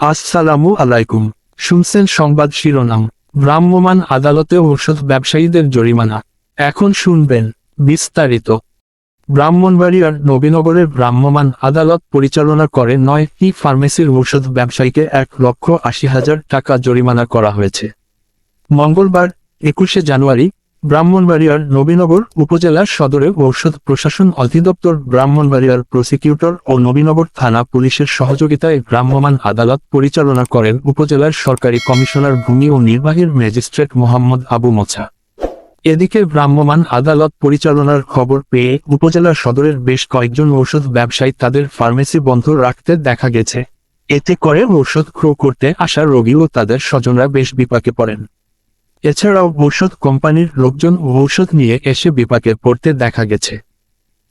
আসসালামু আলাইকুম। শুনছেন সংবাদ শিরোনাম। ভ্রাম্যমাণ আদালতে ঔষধ ব্যবসায়ীদের জরিমানা। এখন শুনবেন বিস্তারিত। ব্রাহ্মণবাড়িয়ার নবীনগরের ভ্রাম্যমাণ আদালত পরিচালনা করে নয় নয়টি ফার্মেসির ঔষধ ব্যবসায়ীকে এক লক্ষ আশি হাজার টাকা জরিমানা করা হয়েছে। মঙ্গলবার, একুশে জানুয়ারি ব্রাহ্মণবাড়িয়ার নবীনগর উপজেলার সদরে ঔষধ প্রশাসন অধিদপ্তর, ব্রাহ্মণবাড়িয়ার প্রসিকিউটর ও নবীনগর থানা পুলিশের সহযোগিতায় ভ্রাম্যমাণ আদালত পরিচালনা করেন উপজেলার সরকারি কমিশনার ভূমি ও নির্বাহীর ম্যাজিস্ট্রেট মোহাম্মদ আবু মোছা। এদিকে ভ্রাম্যমাণ আদালত পরিচালনার খবর পেয়ে উপজেলার সদরের বেশ কয়েকজন ঔষধ ব্যবসায়ী তাদের ফার্মেসি বন্ধ রাখতে দেখা গেছে। এতে করে ঔষধ ক্রয় করতে আসা রোগী ও তাদের স্বজনরা বেশ বিপাকে পড়েন। এছাড়াও ঔষধ কোম্পানির লোকজন ঔষধ নিয়ে এসে বিপাকে পড়তে দেখা গেছে।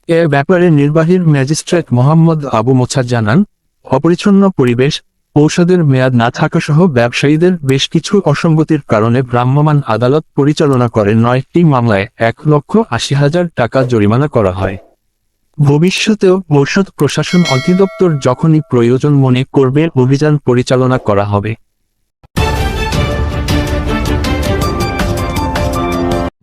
এ ব্যাপারে নির্বাহীর ম্যাজিস্ট্রেট মোহাম্মদ আবু মোছা জানান, অপরিচ্ছন্ন পরিবেশ, ঔষধের মেয়াদ না থাকা সহ ব্যবসায়ীদের বেশ কিছু অসঙ্গতির কারণে ভ্রাম্যমাণ আদালত পরিচালনা করে নয়টি মামলায় এক লক্ষ আশি হাজার টাকা জরিমানা করা হয়। ভবিষ্যতেও ঔষধ প্রশাসন অধিদপ্তর যখনই প্রয়োজন মনে করবে, অভিযান পরিচালনা করা হবে।